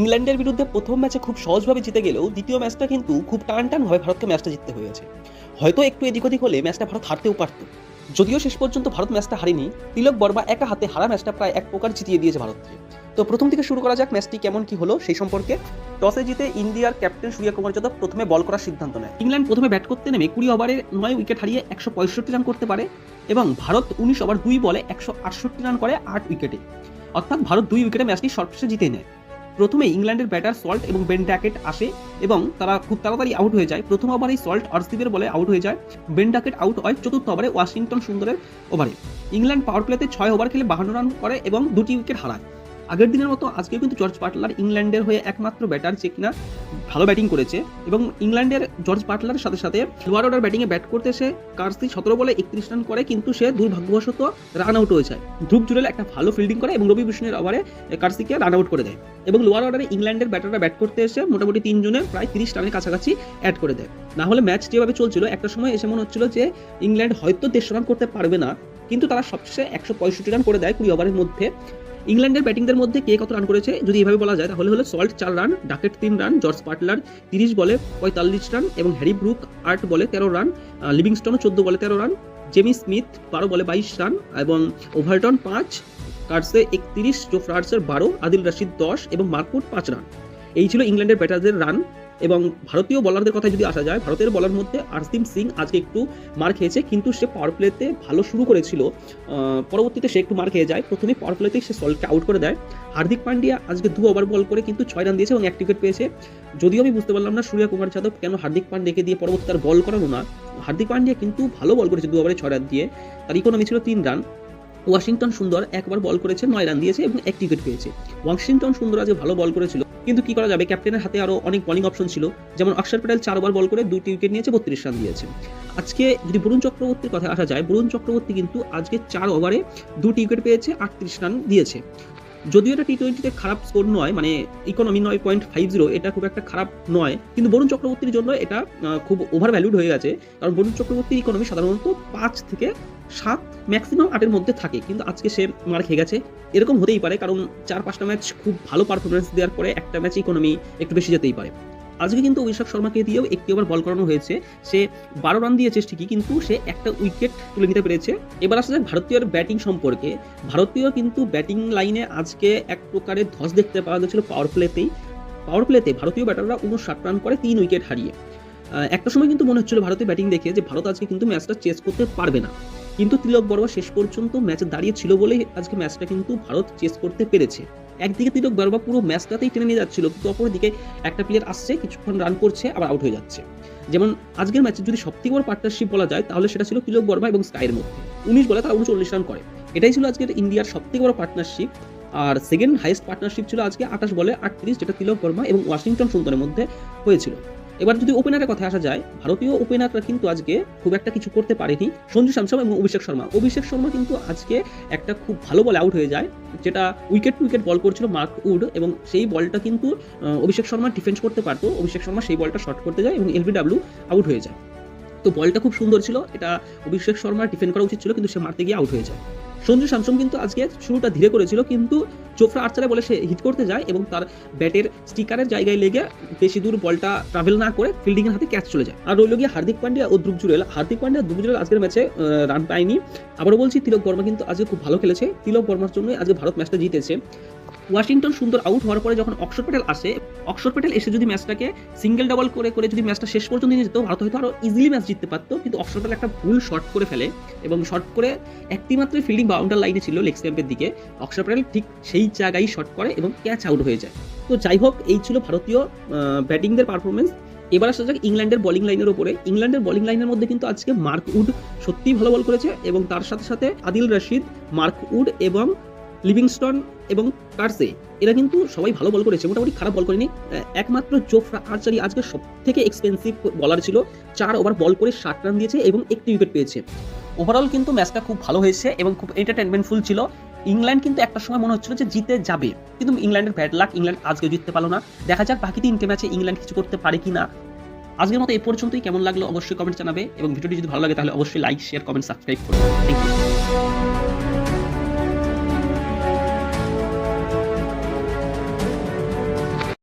ইংল্যান্ডের বিরুদ্ধে প্রথম ম্যাচে খুব সহজভাবে জিতে গেলেও দ্বিতীয় ম্যাচটা কিন্তু খুব টান টানভাবে ভারতকে ম্যাচটা জিততে হয়েছে। হয়তো একটু এদিক ওদিক হলে ম্যাচটা ভারত হারতেও পারত। যদিও শেষ পর্যন্ত ভারত ম্যাচটা হারেনি, তিলক বর্মা একা হাতে হারা ম্যাচটা প্রায় এক প্রকার জিতিয়ে দিয়েছে ভারতকে। তো প্রথম থেকে শুরু করা যাক ম্যাচটি কেমন কি হলো সেই সম্পর্কে। টসে জিতে ইন্ডিয়ার ক্যাপ্টেন সূর্য কুমার যাদব প্রথমে বল করার সিদ্ধান্ত নেয়। ইংল্যান্ড প্রথমে ব্যাট করতে নেমে কুড়ি ওভারে নয় উইকেট হারিয়ে একশো পঁয়ষট্টি রান করতে পারে এবং ভারত উনিশ ওভার দুই বলে একশো আটষট্টি রান করে আট উইকেটে। অর্থাৎ ভারত দুই উইকেটে ম্যাচটি সর্বশেষে জিতে নেয়। প্রথমে ইংল্যান্ডের ব্যাটার সল্ট এবং বেন ড্যাকেট আসে এবং তারা খুব তাড়াতাড়ি আউট হয়ে যায়। প্রথম ওভারেই সল্ট অর্সিদের বলে আউট হয়ে যায়। বেন ড্যাকেট আউট হয় চতুর্থ ওভারে ওয়াশিংটন সুন্দরের ওভারে। ইংল্যান্ড পাওয়ার প্লেতে ছয় ওভার খেলে বাহান্ন রান করে এবং দুটি উইকেট হারায়। আগের দিনের মতো আজকেও কিন্তু জর্জ পাটলার ইংল্যান্ডের হয়ে একমাত্র ব্যাটার যে কিনা ভালো ব্যাটিং করেছে এবং ইংল্যান্ডের জর্জ বাটলারের সাথে সাথে লোয়ার অর্ডার ব্যাটিংয়ে ব্যাট করতে এসে কার্সি সতেরো বলে একত্রিশ রান করে, কিন্তু সে দুর্ভাগ্যবশত রান আউট হয়ে যায়। ধ্রুব জুরেল একটা ভালো ফিল্ডিং করে এবং রবি বিষ্ণুর ওভারে কার্সিকে রান আউট করে দেয় এবং লোয়ার অর্ডারে ইংল্যান্ডের ব্যাটাররা ব্যাট করতে এসে মোটামুটি তিনজনে প্রায় তিরিশ রানের কাছাকাছি অ্যাড করে দেয়। না হলে ম্যাচ যেভাবে চলছিল, একটা সময় এসে মনে হচ্ছিল যে ইংল্যান্ড হয়তো দেড়শো রান করতে পারবে না, কিন্তু তারা সবশেষে একশো পঁয়ষট্টি রান করে দেয় কুড়ি ওভারের মধ্যে। ইংল্যান্ডের ব্যাটিংদের মধ্যে কে কত রান করেছে যদি এভাবে বলা যায়, তাহলে হলো সল্ট চার রান, ডাকেট তিন রান, জর্জ পাটলার তিরিশ বলে পঁয়তাল্লিশ রান এবং হ্যারি ব্রুক আট বলে তেরো রান লিভিংস্টনও চোদ্দ বলে তেরো রান, জেমি স্মিথ বারো বলে বাইশ রান এবং ওভারটন পাঁচ, কার্সে একত্রিশ জোফ্রার্সের বারো, আদিল রশিদ দশ এবং মার্কুট পাঁচ রান। এই ছিল ইংল্যান্ডের ব্যাটারদের রান। এবং ভারতীয় বলারদের কথা যদি আসা যায়, ভারতের বলার মধ্যে আরসদীপ সিং আজকে একটু মার খেয়েছে, কিন্তু সে পাওয়ার প্লেতে ভালো শুরু করেছিল। পরবর্তীতে সে একটু মার খেয়ে যায়। প্রথমে পাওয়ার প্লেতেই সে সল্টকে আউট করে দেয়। হার্দিক পান্ডিয়া আজকে দু ওভার বল করে কিন্তু ছয় রান দিয়েছে এবং এক উইকেট পেয়েছে। যদিও আমি বুঝতে পারলাম না সূর্য কুমার যাদব কেন হার্দিক পান্ডিয়াকে দিয়ে পরবর্তী তার বল করানো না। হার্দিক পান্ডিয়া কিন্তু ভালো বল করেছে দু ওভারে ছয় রান দিয়ে। তার ইকোনমি ছিল তিন রান ওয়াশিংটন সুন্দর একবার বল করেছে, নয় রান দিয়েছে এবং এক উইকেট পেয়েছে। ওয়াশিংটন সুন্দর আজকে ভালো বল করেছিল। কিন্তু কি করা যাবে? ক্যাপ্টেনের হাতে আরও অনেক বলিং অপশন ছিল। যেমন অক্ষর প্যাটেল চার ওভার বল করে দুটি উইকেট নিয়েছে, বত্রিশ রান দিয়েছে। আজকে যদি বরুণ চক্রবর্তীর কথা আসা যায়, বরুণ চক্রবর্তী কিন্তু আজকে চার ওভারে দুটি উইকেট পেয়েছে, আটত্রিশ রান দিয়েছে। যদিও এটা টি টোয়েন্টিতে খারাপ স্কোর নয় মানে ইকোনমি নয় পয়েন্ট ফাইভ জিরো এটা খুব একটা খারাপ নয়। কিন্তু বরুণ চক্রবর্তীর জন্য এটা খুব ওভার ভ্যালুড হয়ে গেছে। কারণ বরুণ চক্রবর্তীর ইকোনমি সাধারণত পাঁচ থেকে সাত ম্যাক্সিমাম আটের মধ্যে থাকে। কিন্তু আজকে সে মার খেয়ে গেছে। এরকম হতেই পারে, কারণ চার পাঁচটা ম্যাচ খুব ভালো পারফরমেন্স দেওয়ার পরে একটা ম্যাচ ইকোনমি একটু বেশি যেতেই পারে। আজকে কিন্তু অভিষেক শর্মাকে দিয়েও একটি ওভার বল করানো হয়েছে। সে বারো রান দিয়েছে ঠিকই, কিন্তু সে একটা উইকেট তুলে নিতে পেরেছে। এবার আসা যাক ভারতীয় ব্যাটিং সম্পর্কে। ভারতীয় কিন্তু ব্যাটিং লাইনে আজকে এক প্রকারের ধস দেখতে পাওয়া গেছিল পাওয়ার প্লেতেই পাওয়ার প্লেতে ভারতীয় ব্যাটাররা উনষাট রান করে তিন উইকেট হারিয়ে। একটা সময় কিন্তু মনে হচ্ছিল ভারতীয় ব্যাটিং দেখে যে ভারত আজকে কিন্তু ম্যাচটা চেস করতে পারবে না। কিন্তু তিলক বর্মা শেষ পর্যন্ত ম্যাচে দাঁড়িয়ে ছিল বলেই আজকে ম্যাচটা কিন্তু ভারত চেস করতে পেরেছে। একদিকে তিলক বারবার পুরো ম্যাচটাতেই টেনে নিয়ে যাচ্ছিল, কিন্তু অপরদিকে একটা প্লেয়ার আসছে, কিছুক্ষণ রান করছে, আবার আউট হয়ে যাচ্ছে। যেমন আজকের ম্যাচে যদি সবথেকে বড় পার্টনারশিপ বলা যায়, তাহলে সেটা ছিল তিলক বর্মা এবং স্কাইয়ের মধ্যে। উনিশ বলে তারা উনচল্লিশ রান করে। এটাই ছিল আজকের ইন্ডিয়ার সবথেকে বড় পার্টনারশিপ আর সেকেন্ড হাইয়েস্ট পার্টনারশিপ ছিল আজকে আঠাশ বলে আটত্রিশ, যেটা তিলক বর্মা এবং ওয়াশিংটন সুন্দরের মধ্যে হয়েছিল। এবার যদি ওপেনারের কথা আসা যায়, ভারতীয় ওপেনাররা কিন্তু আজকে খুব একটা কিছু করতে পারেনি। সঞ্জু স্যামসন এবং অভিষেক শর্মা। অভিষেক শর্মা কিন্তু আজকে একটা খুব ভালো বলে আউট হয়ে যায়, যেটা উইকেট টু উইকেট বল করছিল মার্ক উড এবং সেই বলটা কিন্তু অভিষেক শর্মা ডিফেন্স করতে পারতো। অভিষেক শর্মা সেই বলটা শর্ট করতে যায় এবং এলবিডাব্লিউ আউট হয়ে যায়। তো বলটা খুব সুন্দর ছিল, এটা অভিষেক শর্মার ডিফেন্ড করা উচিত ছিল, কিন্তু সে মারতে গিয়ে আউট হয়ে যায়। সঞ্জু স্যামসন কিন্তু আজকে শুরুটা ধীরে করেছিল, কিন্তু চোফরা আর্চারে বলে সে হিট করতে যায় এবং তার ব্যাটের স্টিকারের জায়গায় লেগে বেশি দূর বলটা ট্রাভেল না করে ফিল্ডিংয়ের হাতে ক্যাচ চলে যায়। আর রইল গিয়ে হার্দিক পান্ডিয়া ও ধ্রুব জুরেল। হার্দিক পান্ডিয়া ধ্রুব জুরেল আজকের ম্যাচে রান পায়নি। আবারও বলছি, তিলক বর্মা কিন্তু আজকে খুব ভালো খেলেছে। তিলক বর্মার জন্যই আজকে ভারত ম্যাচটা জিতেছে। ওয়াশিংটন সুন্দর আউট হওয়ার পরে যখন অক্ষর প্যাটেল আসে অক্ষর প্যাটেল এসে যদি ম্যাচটাকে সিঙ্গেল ডাবল করে করে যদি ম্যাচটা শেষ পর্যন্ত নিয়ে যেত, ভারত হয়তো আরও ইজিলি ম্যাচ জিততে পারতো। কিন্তু অক্ষর প্যাটেল একটা ভুল শর্ট করে ফেলে এবং শর্ট করে একটি মাত্র ফিল্ডিং বাউন্ডার লাইনে ছিল লেগ স্ট্যাম্পের দিকে। অক্ষর প্যাটেল ঠিক সেই জায়গায় শর্ট করে এবং ক্যাচ আউট হয়ে যায়। তো যাই হোক, এই ছিল ভারতীয় ব্যাটিংদের পারফরমেন্স এবার আসা যাক ইংল্যান্ডের বোলিং লাইনের উপরে। ইংল্যান্ডের বোলিং লাইনের মধ্যে কিন্তু আজকে মার্ক উড সত্যিই ভালো বল করেছে এবং তার সাথে সাথে আদিল রশিদ, মার্ক উড এবং লিভিংস্টন এবং কার্সে, এরা কিন্তু সবাই ভালো বল করেছে, মোটামুটি খারাপ বল করেনি। একমাত্র জোফরা আর্চারি আজকে সব থেকে এক্সপেন্সিভ বলার ছিল, চার ওভার বল করে ষাট রান দিয়েছে এবং একটি উইকেট পেয়েছে। ওভারঅল কিন্তু ম্যাচটা খুব ভালো হয়েছে এবং খুব এন্টারটেনমেন্টফুল ছিল। ইংল্যান্ড কিন্তু একটা সময় মনে হচ্ছিল যে জিতে যাবে, কিন্তু ইংল্যান্ডের ব্যাড লাক ইংল্যান্ড আজকে জিততে পারল না। দেখা যাক বাকি তিনটে ম্যাচে ইংল্যান্ড কিছু করতে পারে কি না আজকের মতো এ পর্যন্তই, কেমন লাগল অবশ্যই কমেন্ট জানাবে এবং ভিডিওটি যদি ভালো লাগে তাহলে অবশ্যই লাইক শেয়ার কমেন্ট সাবস্ক্রাইব করবে থ্যাংক ইউ